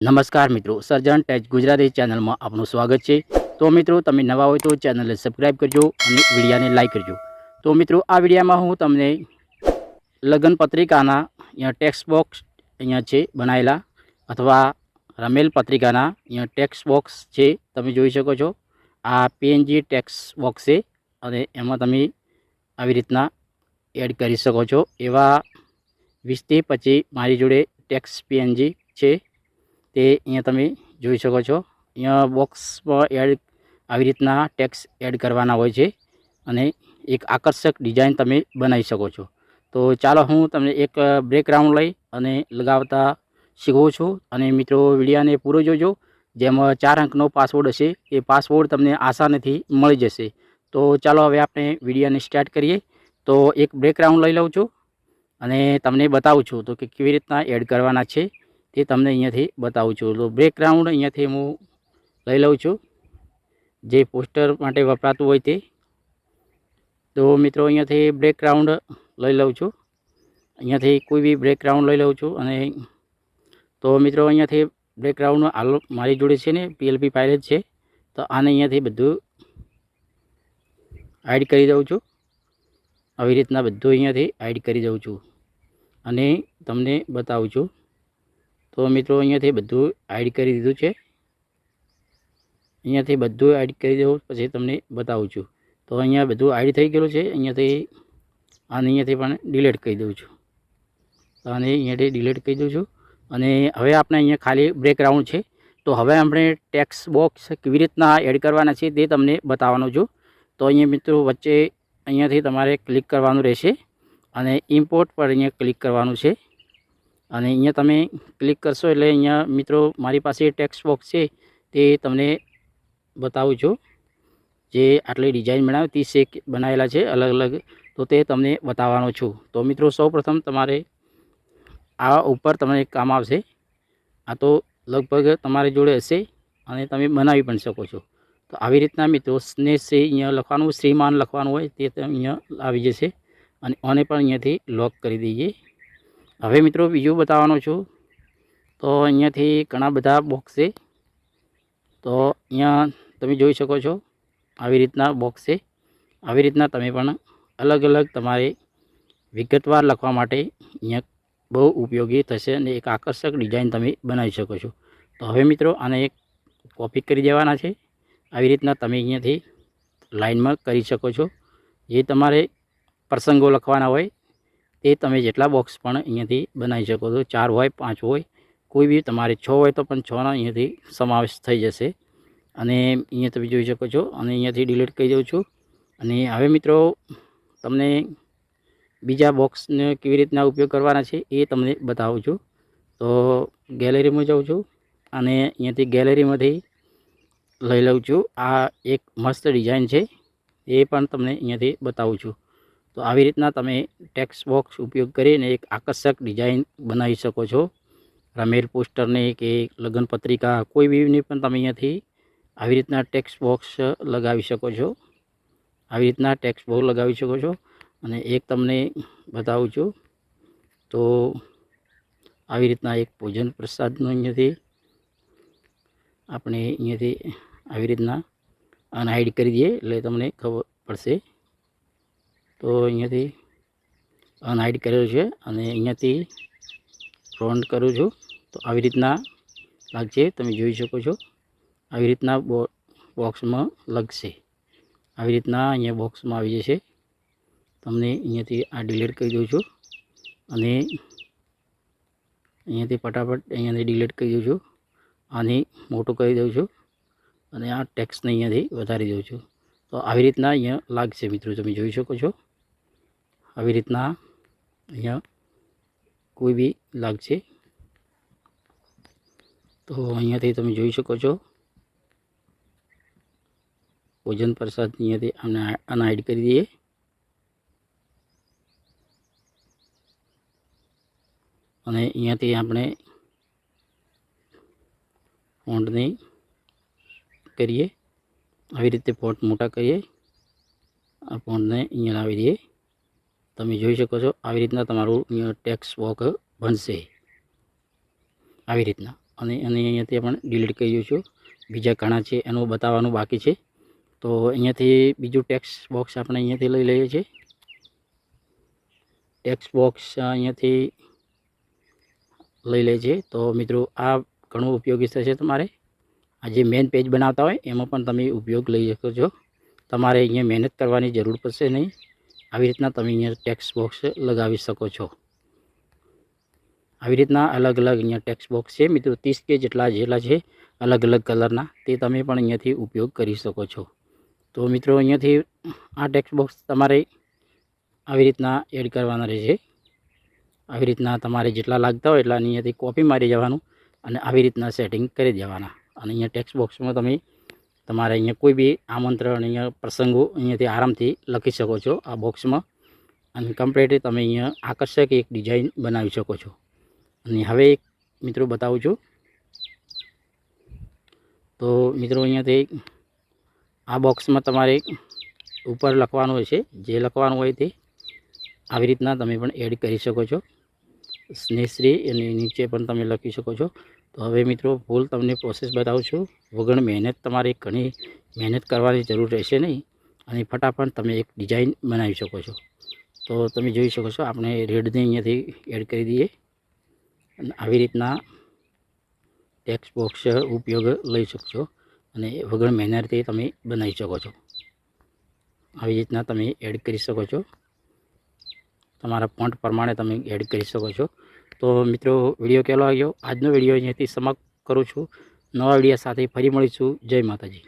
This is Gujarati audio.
નમસ્કાર મિત્રો, સર્જન ટેચ ગુજરાતી ચેનલમાં આપનું સ્વાગત છે. તો મિત્રો, તમે નવા હોય તો ચેનલને સબસ્ક્રાઈબ કરજો અને વિડીયાને લાઈક કરજો. તો મિત્રો, આ વિડીયામાં હું તમને લગ્ન પત્રિકાના અહીંયા ટેક્સ્ટ બોક્સ અહીંયા છે બનાવેલા અથવા રમેલ પત્રિકાના અહીંયા ટેક્સ્ટ બોક્સ છે, તમે જોઈ શકો છો. આ પીએનજી ટેક્સ્ટ બોક્સ છે અને એમાં તમે આવી રીતના એડ કરી શકો છો. એવા વીસથી પછી મારી જોડે ટેક્સ પીએનજી છે. તે અહીંયા તમે જોઈ શકો છો. અહીંયા બોક્સમાં એડ આવી રીતના ટેક્સ એડ કરવાના હોય છે અને એક આકર્ષક ડિઝાઇન તમે બનાવી શકો છો. તો ચાલો હું તમને એક બ્રેકગ્રાઉન્ડ લઈ અને લગાવતા શીખવું છું અને મિત્રો વિડીયાને પૂરો જોજો. જેમાં ચાર અંકનો પાસવર્ડ હશે એ પાસવર્ડ તમને આસાનીથી મળી જશે. તો ચાલો હવે આપણે વિડીયાને સ્ટાર્ટ કરીએ. તો એક બ્રેકગ્રાઉન્ડ લઈ લઉં છું અને તમને બતાવું છું તો કે કેવી રીતના એડ કરવાના છે. તે તમને અહીંયાથી બતાવું છું. તો બ્રેકગ્રાઉન્ડ અહીંયાથી હું લઈ લઉં છું. જે પોસ્ટર માટે વપરાતું હોય તે. તો મિત્રો અહીંયાથી બ્રેકગ્રાઉન્ડ લઈ લઉં છું. અહીંયાથી કોઈ બી બ્રેકગ્રાઉન્ડ લઈ લઉં છું અને તો મિત્રો અહીંયાથી બ્રેકગ્રાઉન્ડ હાલ મારી જોડે છે ને પીએલપી ફાઇલ જ છે. તો આને અહીંયાથી બધું એડ કરી દઉં છું. આવી રીતના બધું અહીંયાથી એડ કરી દઉં છું. અને તમને બતાવું છું. તો મિત્રો, અહીંયાથી બધું એડ કરી દીધું છે. અહીંયાથી બધું એડ કરી દઉં, પછી તમને બતાવું છું. તો અહીંયા બધું એડ થઈ ગયેલું છે. અહીંયાથી આને અહીંયાથી પણ ડિલેટ કરી દઉં છું. તો આને અહીંયાથી ડિલેટ કરી દઉં છું. અને હવે આપણે અહીંયા ખાલી બ્રેકગ્રાઉન્ડ છે. તો હવે આપણે ટેક્સ બોક્સ કેવી રીતના એડ કરવાના છે તે તમને બતાવવાનું છું. તો અહીંયા મિત્રો, વચ્ચે અહીંયાથી તમારે ક્લિક કરવાનું રહેશે. અને ઇમ્પોર્ટ પર અહીંયા ક્લિક કરવાનું છે. અને અહીંયા તમે ક્લિક કરશો એટલે અહીંયા મિત્રો મારી પાસે ટેક્સ્ટ બોક્સ છે, તે તમને બતાવું છું. જે આટલી ડિઝાઇન બનાવે ત્રીસ એક બનાવેલા છે અલગ અલગ, તો તે તમને બતાવવાનો છું. તો મિત્રો સૌપ્રથમ તમારે આ ઉપર તમને કામ આવશે. આ તો લગભગ તમારી જોડે હશે અને તમે બનાવી પણ શકો છો. તો આવી રીતના મિત્રો સ્નેહ શ્રી અહીંયા લખવાનું, શ્રીમાન લખવાનું હોય તે અહીંયા આવી જશે. અને આને પણ અહીંયાથી લોક કરી દઈએ. હવે મિત્રો બીજું બતાવવાનું છું. તો અહીંયાથી ઘણા બધા બોક્સ છે. તો અહીંયા તમે જોઈ શકો છો આવી રીતના બોક્સ છે. આવી રીતના તમે પણ અલગ અલગ તમારે વિગતવાર લખવા માટે અહીંયા બહુ ઉપયોગી થશે અને એક આકર્ષક ડિઝાઇન તમે બનાવી શકો છો. તો હવે મિત્રો આને એક કોપી કરી દેવાના છે. આવી રીતના તમે અહીંયાથી લાઇનમાં કરી શકો છો. જે તમારે પ્રસંગો લખવાના હોય તે તમે જેટલા બોક્સ પણ અહીંયાથી બનાવી શકો છો, ચાર હોય, પાંચ હોય, કોઈ બી તમારે છ હોય તો પણ છનો અહીંયાથી સમાવેશ થઈ જશે. અને અહીંયા તમે જોઈ શકો છો, અને અહીંયાથી ડિલીટ કરી દઉં છું. અને હવે મિત્રો, તમને બીજા બોક્સને કેવી રીતના ઉપયોગ કરવાના છે એ તમને બતાવું છું. તો ગેલેરીમાં જાઉં છું, અને અહીંયાથી ગેલેરીમાંથી લઈ લઉં છું. આ એક મસ્ત ડિઝાઇન છે, એ પણ તમને અહીંયાથી બતાવું છું. તો આવી રીતના તમે ટેક્સ્ટ બોક્સ ઉપયોગ કરીને એક આકર્ષક ડિઝાઇન બનાવી શકો છો. રમેલ પોસ્ટરની કે લગ્ન પત્રિકા કોઈ બીની પણ તમે અહીંયાથી આવી રીતના ટેક્સ્ટ બોક્સ લગાવી શકો છો. આવી રીતના ટેક્સ્ટ બોક્સ લગાવી શકો છો. અને એક તમને બતાવું છું. તો આવી રીતના એક ભોજન પ્રસાદનું અહીંયાથી આપણે અહીંયાથી આવી રીતના અનહાઇડ કરી દઈએ એટલે તમને ખબર પડશે. તો અહીંયાથી અનહાઇડ કરેલું છે અને અહીંયાથી ફ્રન્ટ કરું છું. તો આવી રીતના લાગશે, તમે જોઈ શકો છો. આવી રીતના બોક્સમાં લગશે. આવી રીતના અહીંયા બોક્સમાં આવી જશે. તમને અહીંયાથી આ ડિલીટ કરી દઉં છું. અને અહીંયાથી ફટાફટ અહીંયાથી ડિલીટ કરી દઉં છું. આને મોટું કરી દઉં છું અને આ ટેક્સને અહીંયાથી વધારી દઉં છું. તો આવી રીતના અહીંયા લાગશે મિત્રો, તમે જોઈ શકો છો. આવી રીતના અહીંયા કોઈ બી લાગશે તો અહીંયાથી તમે જોઈ શકો છો. ભોજન પ્રસાદ અહીંયાથી આને એડ કરી દઈએ. અને અહીંયાથી આપણે ફોન્ટની કરીએ. આવી રીતે ફોન્ટ મોટા કરીએ. આ ફોન્ટને અહીંયા લાવી દઈએ. તમે જોઈ શકો છો આવી રીતના તમારું ટેક્સ બોક્સ બનશે. આવી રીતના. અને અને અહીંયાથી પણ ડિલીટ કરી દઉં છું. બીજા ઘણા છે, એનું બતાવવાનું બાકી છે. તો અહીંયાથી બીજું ટેક્સ બોક્સ આપણે અહીંયાથી લઈ લઈએ છીએ. ટેક્સ બોક્સ અહીંયાથી લઈ લે છે. તો મિત્રો, આ ઘણું ઉપયોગી થશે તમારે. આ જે મેઇન પેજ બનાવતા હોય, એમાં પણ તમે ઉપયોગ લઈ શકો છો. તમારે અહીંયા મહેનત કરવાની જરૂર પડશે નહીં. આવી રીતના તમે અહીંયા ટેક્સ બોક્સ લગાવી શકો છો. આવી રીતના અલગ અલગ અહીંયા ટેક્સ બોક્સ છે. મિત્રો, ત્રીસ કે જેટલા જેટલા છે, અલગ અલગ કલરના તે તમે પણ અહીંયાથી ઉપયોગ કરી શકો છો. તો મિત્રો, અહીંયાથી આ ટેક્સ બોક્સ તમારે આવી રીતના એડ કરવાના રહેશે. આવી રીતના તમારે જેટલા લાગતા હોય એટલા અહીંયાથી કોપી મારી જવાનું અને આવી રીતના સેટિંગ કરી દેવાના. અને અહીંયા ટેક્સ બોક્સમાં તમે તમારે અહીંયા કોઈ બી આમંત્રણ અહીંયા પ્રસંગો અહીંયાથી આરામથી લખી શકો છો આ બોક્સમાં. અને કમ્પ્લીટલી તમે અહીંયા આકર્ષક એક ડિઝાઇન બનાવી શકો છો. અને હવે એક મિત્રો બતાવું છું. તો મિત્રો અહીંયાથી આ બોક્સમાં તમારે ઉપર લખવાનું હોય છે. જે લખવાનું હોય તે આવી રીતના તમે પણ એડ કરી શકો છો. સ્નેહશ્રી અને નીચે પણ તમે લખી શકો છો. તો હવે મિત્રો ફૂલ તમને પ્રોસેસ બતાવું છું. વગર મહેનત તમારે ઘણી મહેનત કરવાની જરૂર રહેશે નહીં. અને ફટાફટ તમે એક ડિઝાઇન બનાવી શકો છો. તો તમે જોઈ શકો છો, આપણે રેડને અહીંયાથી એડ કરી દઈએ. અને આવી રીતના ટેક્સ બોક્સ ઉપયોગ લઈ શકશો. અને વગર મહેનતથી તમે બનાવી શકો છો. આવી રીતના તમે એડ કરી શકો છો. તમારા ફોન્ટ પ્રમાણે તમે એડ કરી શકો છો. તો મિત્રો, વીડિયો કેલો આવ્યો આજનો વીડિયો અહીંયાથી સમાપ્ત કરું છું. નવા વીડિયો સાથે ફરી મળીશું. જય માતાજી.